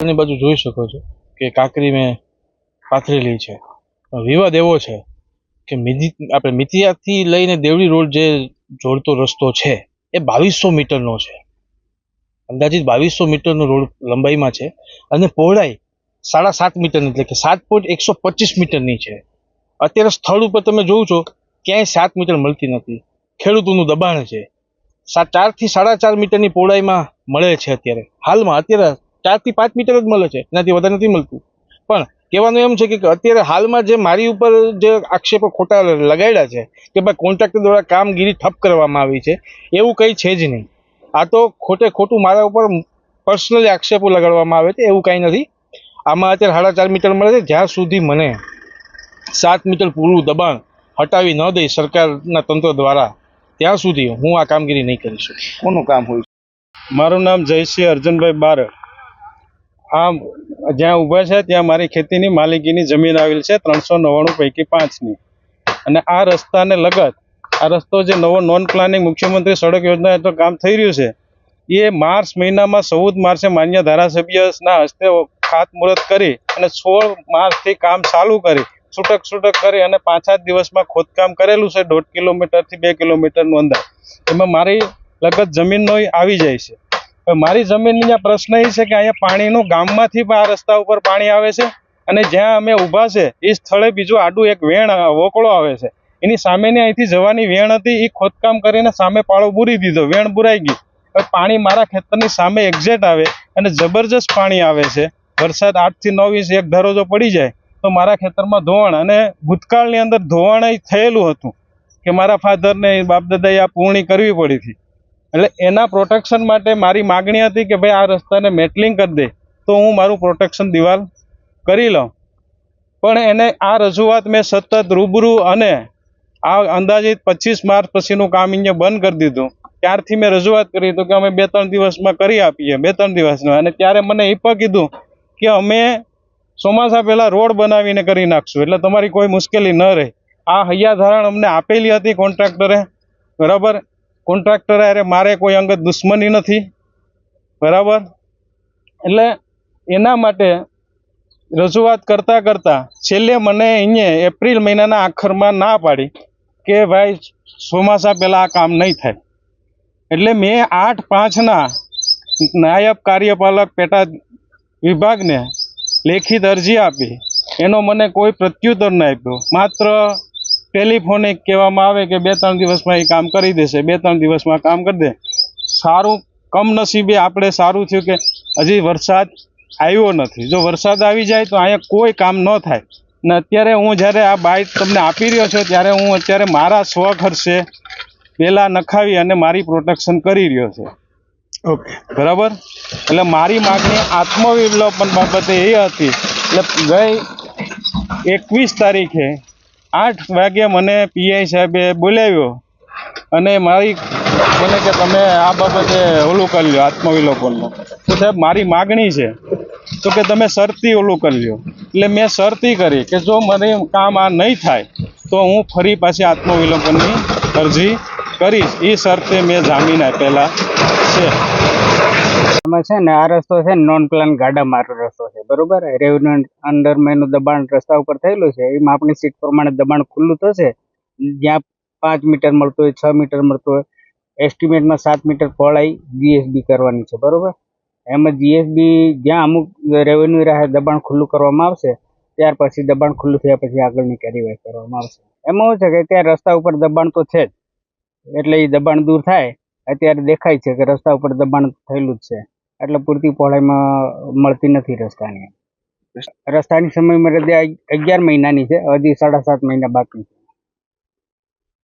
ની બાજુ જોઈ શકો છો કે કાંકરી મેં પાથરેલી છે. વિવાદ એવો છે કે મિધિ આપણે મિતિયાથી લઈને દેવડી રોડ જે જોડતો રસ્તો છે, એ બાવીસો મીટરનો છે. અંદાજિત બાવીસો મીટરનો રોડ લંબાઈમાં છે અને પહોળાઈ સાડા સાત મીટરની, એટલે કે સાત પોઈન્ટ એકસો પચીસ મીટરની છે. અત્યારે સ્થળ ઉપર તમે જોવો છો, ક્યાંય સાત મીટર મળતી નથી. ખેડૂતોનું દબાણ છે. સા, ચારથી સાડા ચાર મીટરની પહોળાઈમાં મળે છે અત્યારે. હાલમાં અત્યારે ચારથી પાંચ મીટર જ મળે છે. એનાથી વધારે નથી મળતું. પણ કહેવાનું એમ છે કે અત્યારે હાલમાં જે મારી ઉપર જે આક્ષેપો ખોટા લગાડ્યા છે કે ભાઈ કોન્ટ્રાક્ટર દ્વારા કામગીરી ઠપ કરવામાં આવી છે એવું કંઈ છે જ નહીં. આ તો ખોટે ખોટું મારા ઉપર પર્સનલી આક્ષેપો લગાડવામાં આવે છે એવું કાંઈ નથી. આમાં અત્યારે સાડા ચાર મીટર મળે છે જ્યાં સુધી મને સાત મીટર પૂરું દબાણ હટાવી ન દઈ સરકારના તંત્ર દ્વારા ત્યાં સુધી હું આ કામગીરી નહીં કરી શકું. કોનું કામ હોય? મારું નામ જયસિંહ અર્જુનભાઈ બારડ. આ જ્યાં ઊભા છે, ત્યાં મારી ખેતીની માલિકીની જમીન આવેલી છે, ત્રણસો નવ્વાણું પૈકી પાંચની. અને આ રસ્તાને લગત, આ રસ્તો જે નવો નોન પ્લાનિંગ મુખ્યમંત્રી સડક યોજના હેઠળ કામ થઈ રહ્યું છે, એ માર્ચ મહિનામાં ચૌદ માર્ચે માન્ય ધારાસભ્યના હસ્તે ખાતમુહૂર્ત કરી અને સોળ માર્ચથી કામ ચાલુ કરી, છૂટક છૂટક કરી અને પાંચ સાત દિવસમાં ખોદકામ કરેલું છે, દોઢ કિલોમીટરથી બે કિલોમીટરનું અંદર એમાં મારી લગત જમીનનો આવી જાય છે. મારી જમીનની અહીંયા પ્રશ્ન એ છે કે અહીંયા પાણીનું ગામમાંથી આ રસ્તા ઉપર પાણી આવે છે અને જ્યાં અમે ઊભા છે, એ સ્થળે બીજું આડું એક વેણ વોકળો આવે છે. એની સામેની અહીંથી જવાની વેણ હતી, એ ખોદકામ કરીને સામે પાળો બુરી દીધો, વેણ બુરાઈ ગઈ પાણી મારા ખેતરની સામે એક્ઝેટ આવે અને જબરજસ્ત પાણી આવે છે. વરસાદ આઠથી નવ ઇંચ એક ધારો જો પડી જાય તો મારા ખેતરમાં ધોવાણ અને ભૂતકાળની અંદર ધોવાણ થયેલું હતું કે મારા ફાધરને બાપ દાદાએ આ પૂર્ણી કરવી પડી હતી. એટલે એના પ્રોટેક્શન માટે મારી માગણી હતી કે ભાઈ આ રસ્તાને મેટલિંગ કરી દે, તો હું મારું પ્રોટેક્શન દિવાલ કરી લઉં. પણ એને આ રજૂઆત મેં સતત રૂબરૂ અને આ અંદાજિત પચીસ માર્ચ પછીનું કામ અહીંયા બંધ કરી દીધું. ત્યારથી મેં રજૂઆત કરી તો કે અમે બે ત્રણ દિવસમાં કરી આપીએ બે ત્રણ દિવસમાં. અને ત્યારે મને એ પણ કીધું કે અમે ચોમાસા પહેલાં રોડ બનાવીને કરી નાખશું, એટલે તમારી કોઈ મુશ્કેલી ન રહે. આ હૈયા ધારણ અમને આપેલી હતી કોન્ટ્રાક્ટરે, બરાબર? કોન્ટ્રાક્ટરે અરે મારે કોઈ અંગત દુશ્મની નથી. બરાબર? એટલે એના માટે રજૂઆત કરતાં કરતાં છેલ્લે મને અહીંયા એપ્રિલ મહિનાના આખરમાં ના પાડી કે ભાઈ ચોમાસા પહેલાં આ કામ નહીં થાય. એટલે મેં આઠ પાંચના નાયબ કાર્યપાલક પેટા વિભાગને લેખિત અરજી આપી. એનો મને કોઈ પ્રત્યુત્તર ન આપ્યો. માત્ર ટેલિફોનિક કહેવામાં આવે કે બે ત્રણ દિવસમાં એ કામ કરી દેશે બે ત્રણ દિવસમાં કામ કરી દે. સારું કમનસીબે આપણે સારું થયું કે હજી વરસાદ આવ્યો નથી. જો વરસાદ આવી જાય તો અહીંયા કોઈ કામ ન થાય. ને અત્યારે હું જ્યારે આ બાઇક તમને આપી રહ્યો છું ત્યારે હું અત્યારે મારા સ્વ ખર્ચે પહેલાં નખાવી અને મારી પ્રોટેક્શન કરી રહ્યો છે. ઓકે. બરાબર? એટલે મારી માગણી આત્મવિલોપન બાબતે એ હતી. એટલે ગઈ એકવીસ તારીખે આઠ વાગે મને પીઆઈ સાહેબે બોલાવ્યો અને મારી, મને કે તમે આ બાબતે ઓલું કરી લો આત્મવિલોપનનું. તો સાહેબ, મારી માગણી છે, તો કે તમે શરતી ઓલું કરી લો એટલે મેં શરતી કરી કે જો મને કામ આ નહીં થાય, તો હું ફરી પાછી આત્મવિલોપનની અરજી કરીશ. એ શરતે મેં જામીન આપેલા છે. એમાં છે ને, આ રસ્તો છે નોન પ્લાન ગાડા મારો રસ્તો છે, બરોબર? રેવન્યુ અંડરમાં એનું દબાણ રસ્તા ઉપર થયેલું છે, એમાં આપણી સીટ પ્રમાણે દબાણ ખુલ્લું થશે જ્યાં પાંચ મીટર મળતું હોય, છ મીટર મળતું હોય એસ્ટિમેટમાં સાત મીટર પહોળાઈ જીએસબી કરવાની છે, બરોબર? એમાં જીએસબી જ્યાં અમુક રેવન્યુ રાહે, દબાણ ખુલ્લું કરવામાં આવશે, ત્યાર પછી દબાણ ખુલ્લું થયા પછી આગળની કાર્યવાહી કરવામાં આવશે. એમાં શું છે કે ત્યાં રસ્તા ઉપર દબાણ તો છે જ, એટલે એ દબાણ દૂર થાય અત્યારે દેખાય છે કે રસ્તા ઉપર દબાણ થયેલું જ છે. એટલે પૂરતી પહોળાઈમાં મળતી નથી રસ્તાની. રસ્તાની સમય મર્યાદા અગિયાર મહિનાની છે. હજી સાડા સાત મહિના બાકી છે.